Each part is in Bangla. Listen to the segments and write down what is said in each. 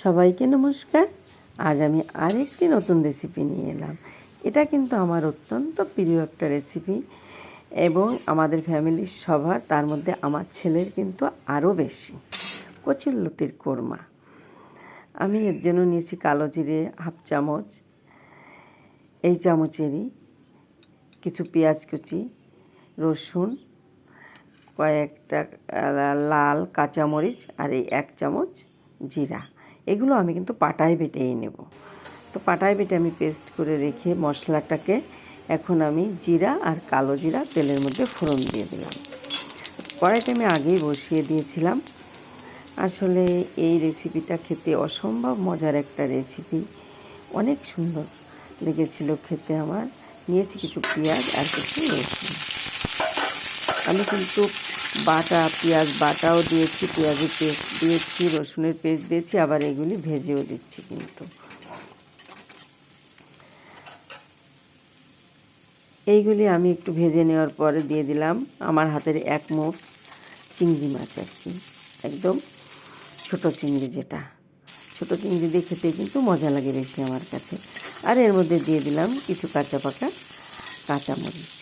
সবাইকে নমস্কার। আজ আমি আরেকটি নতুন রেসিপি নিয়ে এলাম। এটা কিন্তু আমার অত্যন্ত প্রিয় একটা রেসিপি এবং আমাদের ফ্যামিলির সবার, তার মধ্যে আমার ছেলের কিন্তু আরও বেশি কচুরলতির কোরমা। আমি এর জন্য নিয়েছি কালো জিরে, হাফ চামচ, এই চামচেরই কিছু পেঁয়াজ কুচি, রসুন, কয়েকটা লাল কাঁচামরিচ আর এই এক চামচ জিরা। এগুলো আমি কিন্তু পাটায় বেটেই নেব। তো পাটায় বেটে আমি পেস্ট করে রেখে মশলাটাকে এখন আমি জিরা আর কালো জিরা তেলের মধ্যে ফোড়ন দিয়ে দিলাম। কড়াইটা আমি আগেই বসিয়ে দিয়েছিলাম। আসলে এই রেসিপিটা খেতে অসম্ভব মজার একটা রেসিপি। অনেক সুন্দর লেগেছিল খেতে আমার। নিয়েছি কিছু পেঁয়াজ আর কিছু রসুন। আমি কিন্তু বাটা, পেঁয়াজ বাটাও দিয়েছি, পেঁয়াজের পেস্ট দিয়েছি, রসুনের পেস্ট দিয়েছি, আবার এগুলি ভেজেও দিচ্ছি কিন্তু। এইগুলি আমি একটু ভেজে নেওয়ার পরে দিয়ে দিলাম আমার হাতের এক মুঠ চিংড়ি মাছ আর কি। একদম ছোট চিংড়ি যেটা। ছোট চিংড়ি দিয়ে খেতে কিন্তু মজা লাগে বেশি আমার কাছে। আর এর মধ্যে দিয়ে দিলাম কিছু কাঁচা পাকা কাঁচামরিচ।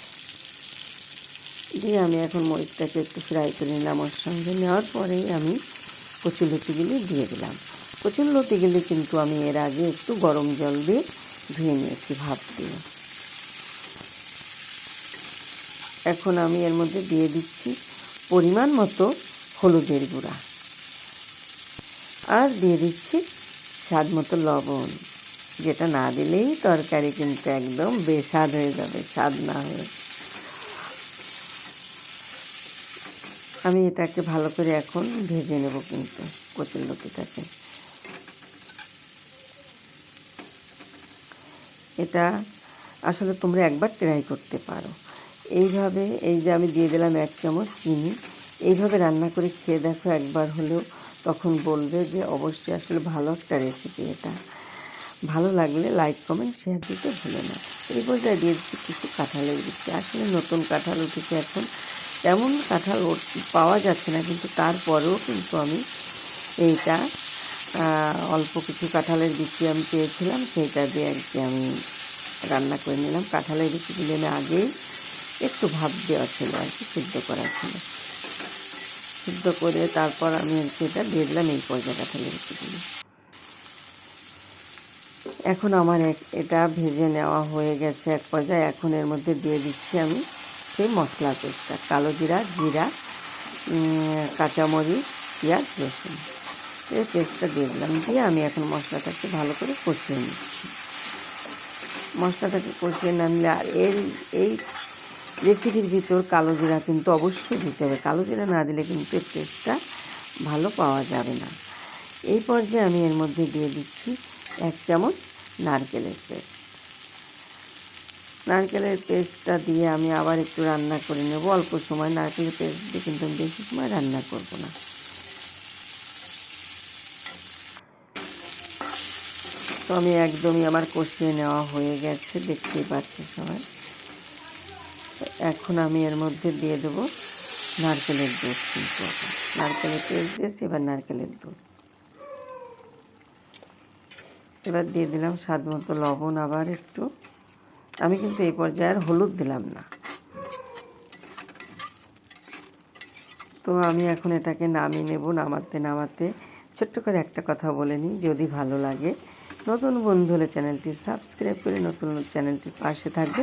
দিয়ে আমি এখন মরিচটাকে একটু ফ্রাই করে নিলাম ওর সঙ্গে। নেওয়ার পরেই আমি কচুলতিগুলি দিয়ে দিলাম। কচুলতিগুলি কিন্তু আমি এর আগে একটু গরম জল দিয়ে ধুয়ে নিয়েছি ভাপ দিয়ে। এখন আমি এর মধ্যে দিয়ে দিচ্ছি পরিমাণ মতো হলুদের গুঁড়া। আর দিয়ে দিচ্ছি স্বাদ মতো লবণ। যেটা না দিলেই তরকারি কিন্তু একদম বেস্বাদ হয়ে যাবে, স্বাদ না হয়ে। আমি এটাকে ভালো করে এখন ভেজে নেব কিন্তু কচুর লতিটাকে। এটা আসলে তোমরা একবার ট্রাই করতে পারো। এইভাবে এই যে আমি দিয়ে দিলাম এক চামচ চিনি, এইভাবে রান্না করে খেয়ে দেখো একবার হলেও তখন বলবে যে অবশ্যই আসলে ভালো একটা রেসিপি এটা। ভালো লাগলে লাইক কমেন্ট শেয়ার দিতে ভুলো না। এই পর্যায়ে দিয়ে দিচ্ছি কিছু কাঁঠালের দিচ্ছি আসলে নতুন কাঁঠাল উঠেছে এখন। তেমন কাঁঠাল পাওয়া যাচ্ছে না, কিন্তু তারপরেও কিন্তু আমি এইটা অল্প কিছু কাঁঠালের বিচি আমি পেয়েছিলাম, সেইটা দিয়ে আর কি আমি রান্না করে নিলাম। কাঁঠালের বিচিগুলি আমি আগেই একটু ভাব দেওয়া ছিল আর কি, সিদ্ধ করা ছিল। সিদ্ধ করে তারপর আমি আর কি এটা দিয়ে দিলাম এই পর্যায়ে কাঁঠালের বিচিগুলি। এখন আমার এক, এটা ভেজে নেওয়া হয়ে গেছে এক পর্যায়ে, এখন এর মধ্যে দিয়ে দিচ্ছি আমি সেই মশলা পেস্টটা কালো জিরা জিরা কাঁচামরিচ, পেঁয়াজ, রসুন। এই পেস্টটা দিয়ে দিলাম, দিয়ে আমি এখন মশলাটাকে ভালো করে কষিয়ে নিচ্ছি। মশলাটাকে কষিয়ে না নিলে আর এর এই রেসিপির ভিতর কালো জিরা কিন্তু অবশ্যই দিতে হবে। কালো জিরা না দিলে কিন্তু এর টেস্টটা ভালো পাওয়া যাবে না। এই পর্যায়ে আমি এর মধ্যে দিয়ে দিচ্ছি এক চামচ নারকেলের পেস্ট। নারকেলের পেস্টটা দিয়ে আমি আবার একটু রান্না করে নেব। অল্প সময় নারকেলের পেস্ট দিয়ে কিন্তু আমি বেশি সময় রান্না করব না। তো আমি একদমই আমার কষিয়ে নেওয়া হয়ে গেছে, দেখতেই পাচ্ছি সবাই। এখন আমি এর মধ্যে দিয়ে দেবো নারকেলের দুধ কিন্তু। নারকেলের পেস্ট দিয়েছি, এবার নারকেলের দুধ। এবার দিয়ে দিলাম স্বাদ মতো লবণ আবার একটু। আমি কিন্তু এই পর্যায়ে আর হলুদ দিলাম না। তো আমি এখন এটাকে নামিয়ে নেব, নামাতে নামাতে। ছোট্ট করে একটা কথা বলে নিই, যদি ভালো লাগে। নতুন বন্ধু হলে চ্যানেলটি সাবস্ক্রাইব করে নতুন চ্যানেলটির পাশে থাকবে।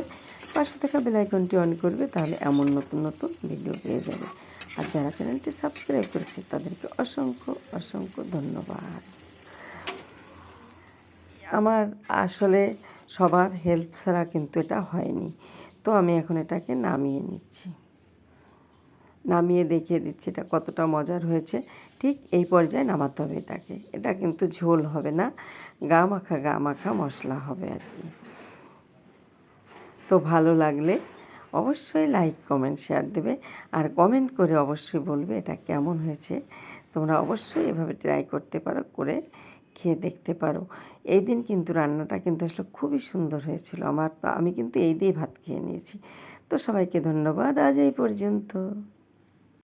পাশে থাকা বেলাইকনটি অন করবে, তাহলে এমন নতুন নতুন ভিডিও পেয়ে যাবে। আর যারা চ্যানেলটি সাবস্ক্রাইব করেছে, তাদেরকে অসংখ্য অসংখ্য ধন্যবাদ। আমার আসলে সবার হেল্প ছাড়া কিন্তু এটা হয়নি। তো আমি এখন এটাকে নামিয়ে নিচ্ছি। নামিয়ে দেখিয়ে দিচ্ছি এটা কতটা মজার হয়েছে। ঠিক এই পর্যায়ে নামাতে হবে এটাকে। এটা কিন্তু ঝোল হবে না। গা মাখা গা মাখা মশলা হবে আর কি। তো ভালো লাগলে অবশ্যই লাইক কমেন্ট শেয়ার দেবে। আর কমেন্ট করে অবশ্যই বলবে এটা কেমন হয়েছে। তোমরা অবশ্যই এভাবে ট্রাই করতে পারো করে খেয়ে দেখতে পারো। এই দিন কিন্তু রান্নাটা কিন্তু আসলে খুবই সুন্দর হয়েছিল। আমার আমি কিন্তু এই দিয়ে ভাত খেয়ে নিয়েছি। তো সবাইকে ধন্যবাদ। আজ এই পর্যন্ত।